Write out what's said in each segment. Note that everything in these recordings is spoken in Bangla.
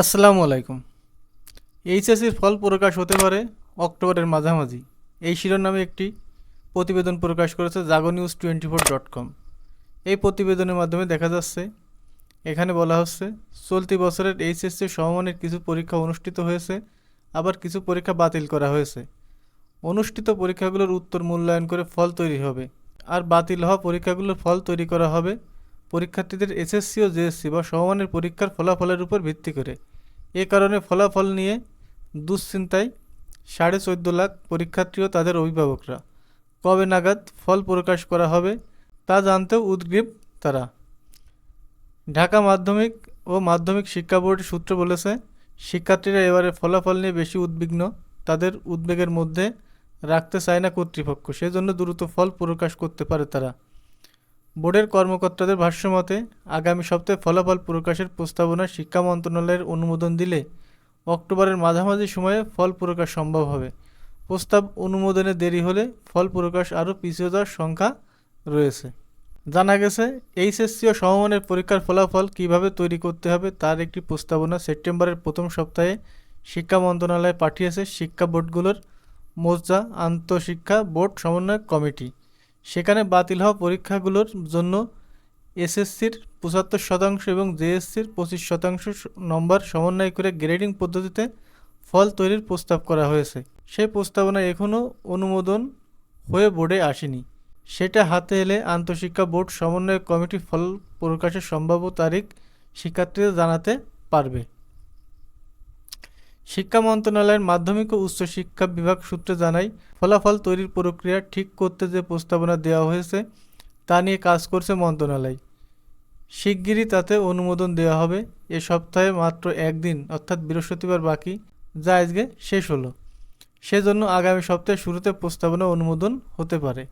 আসসালামু আলাইকুম। এইচএসির ফল প্রকাশ হতে পারে অক্টোবরের মাঝামাঝি। এই শিরোনামে একটি প্রতিবেদন প্রকাশ করেছে Jago news twenty four dot com. এই প্রতিবেদনের মাধ্যমে দেখা যাচ্ছে, এখানে বলা হচ্ছে, চলতি বছরের এইচএসসি সমমানের কিছু পরীক্ষা অনুষ্ঠিত হয়েছে, আবার কিছু পরীক্ষা বাতিল করা হয়েছে। অনুষ্ঠিত পরীক্ষাগুলোর উত্তর মূল্যায়ন করে ফল তৈরি হবে। আর বাতিল হওয়া পরীক্ষাগুলোর ফল তৈরি করা হবে পরীক্ষার্থীদের এসএসসি ও জেএসসি বা সমমানের পরীক্ষার ফলাফলের উপর ভিত্তি করে। এ কারণে ফলাফল নিয়ে দুশ্চিন্তায় সাড়ে চোদ্দ লাখ পরীক্ষার্থী ও তাদের অভিভাবকরা। কবে নাগাদ ফল প্রকাশ করা হবে তা জানতেও উদ্গ্রীব তারা। ঢাকা মাধ্যমিক ও মাধ্যমিক শিক্ষা বোর্ডের সূত্র বলেছে, শিক্ষার্থীরা এবারে ফলাফল নিয়ে বেশি উদ্বিগ্ন। তাদের উদ্বেগের মধ্যে রাখতে চায় না কর্তৃপক্ষ, সেজন্য দ্রুত ফল প্রকাশ করতে পারে তারা। বোর্ডের কর্মকর্তাদের ভাষ্যমতে, আগামী সপ্তাহে ফলাফল প্রকাশের প্রস্তাবনা শিক্ষা মন্ত্রণালয়ের অনুমোদন দিলে অক্টোবরের মাঝামাঝি সময়ে ফল প্রকাশ সম্ভব হবে। প্রস্তাব অনুমোদনে দেরি হলে ফল প্রকাশ আরও পিছিয়ে যাওয়ার সংখ্যা রয়েছে। জানা গেছে, এইচএসসি ও সমমানের পরীক্ষার ফলাফল কীভাবে তৈরি করতে হবে তার একটি প্রস্তাবনা সেপ্টেম্বরের প্রথম সপ্তাহে শিক্ষা মন্ত্রণালয়ে পাঠিয়েছে শিক্ষা বোর্ডগুলোর মোর্চা আন্তঃশিক্ষা বোর্ড সমন্বয় কমিটি। সেখানে বাতিল হওয়া পরীক্ষাগুলোর জন্য এসএসসির পঁচাত্তর শতাংশ এবং জেএসসির পঁচিশ শতাংশ নম্বর সমন্বয় করে গ্রেডিং পদ্ধতিতে ফল তৈরির প্রস্তাব করা হয়েছে। সেই প্রস্তাবনা এখনও অনুমোদন হয়ে বোর্ডে আসেনি। সেটা হাতে এলে আন্তঃশিক্ষা বোর্ড সমন্বয় কমিটি ফল প্রকাশের সম্ভাব্য তারিখ শিক্ষার্থীদের জানাতে পারবে। শিক্ষা মন্ত্রণালয়ের মাধ্যমিক ও উচ্চ শিক্ষা বিভাগ সূত্রে জানায়, ফলাফল তৈরির প্রক্রিয়া ঠিক করতে যে প্রস্তাবনা দেওয়া হয়েছে, তা নিয়ে কাজ করছে মন্ত্রণালয়। শিগগিরই তাতে অনুমোদন দেওয়া হবে। এ সপ্তাহে মাত্র একদিন, অর্থাৎ বৃহস্পতিবার বাকি, যা আজকে শেষ হলো। সেজন্য আগামী সপ্তাহে শুরুতে প্রস্তাবনা অনুমোদন হতে পারে।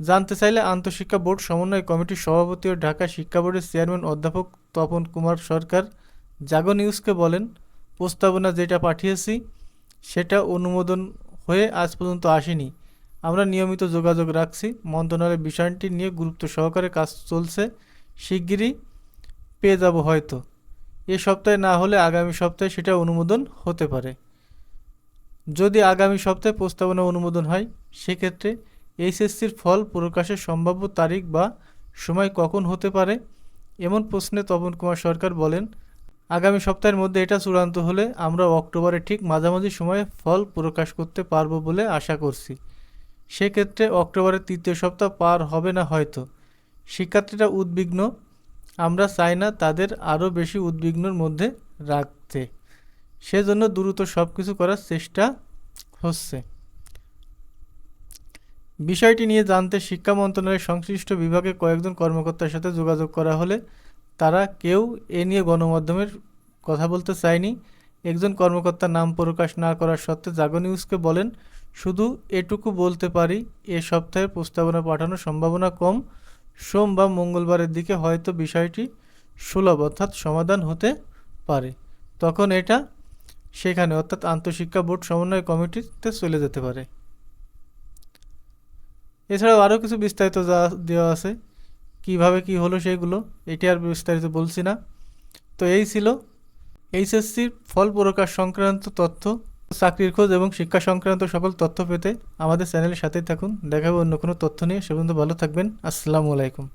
জানতে চাইলে আন্তঃশিক্ষা বোর্ড, সমন্বয় কমিটির সভাপতি ও ঢাকা শিক্ষা বোর্ডের চেয়ারম্যান অধ্যাপক তপন কুমার সরকার, জাগো নিউজকে বলেন প্রস্তাবনা যেটা পাঠিয়েছি, সেটা অনুমোদন হয়ে আজ পর্যন্ত আসেনি। আমরা নিয়মিত যোগাযোগ রাখছি। মন্ত্রণালয়ের বিষয়টি নিয়ে গুরুত্ব সহকারে কাজ চলছে। শিগগিরই পেয়ে যাব হয়তো। এ সপ্তাহে না হলে আগামী সপ্তাহে সেটা অনুমোদন হতে পারে। যদি আগামী সপ্তাহে প্রস্তাবনা অনুমোদন হয়, সেক্ষেত্রে এইচএসসির ফল প্রকাশের সম্ভাব্য তারিখ বা সময় কখন হতে পারে, এমন প্রশ্নে তপন কুমার সরকার বলেন আগামী সপ্তাহের মধ্যে এটা চূড়ান্ত হলে আমরা অক্টোবরের ঠিক মাঝামাঝি সময়ে ফল প্রকাশ করতে পারব বলে আশা করছি। সেক্ষেত্রে অক্টোবরের তৃতীয় সপ্তাহ পার হবে না হয়তো। শিক্ষার্থীরা উদ্বিগ্ন। আমরা চাই না তাদের আরও বেশি উদ্বিগ্নর মধ্যে রাখতে। সেজন্য দ্রুত সব কিছু করার চেষ্টা হচ্ছে। বিষয়টি নিয়ে জানতে শিক্ষা মন্ত্রণালয়ের সংশ্লিষ্ট বিভাগে কয়েকজন কর্মকর্তার সাথে যোগাযোগ করা হলে তারা কেউ এ নিয়ে গণমাধ্যমের কথা বলতে চায়নি। একজন কর্মকর্তার নাম প্রকাশ না করার সত্ত্বে জাগো নিউজকে বলেন, শুধু এটুকু বলতে পারি, এ সপ্তাহে প্রস্তাবনা পাঠানোর সম্ভাবনা কম। সোম বা মঙ্গলবারের দিকে হয়তো বিষয়টি সুলভ অর্থাৎ সমাধান হতে পারে। তখন এটা সেখানে অর্থাৎ আন্তঃশিক্ষা বোর্ড সমন্বয় কমিটিতে চলে যেতে পারে। এছাড়াও আরও কিছু বিস্তারিত যা দেওয়া আছে। কীভাবে কি হলো সেগুলো, এটি আর বিস্তারিত বলছি না। তো এই ছিল এইচএসসির ফল প্রকাশ সংক্রান্ত তথ্য, চাকরির খোঁজ এবং শিক্ষা সংক্রান্ত সকল তথ্য পেতে আমাদের চ্যানেলের সাথেই থাকুন। দেখাবো অন্য কোনো তথ্য নিয়ে। সে পর্যন্ত ভালো থাকবেন। আসসালামু আলাইকুম।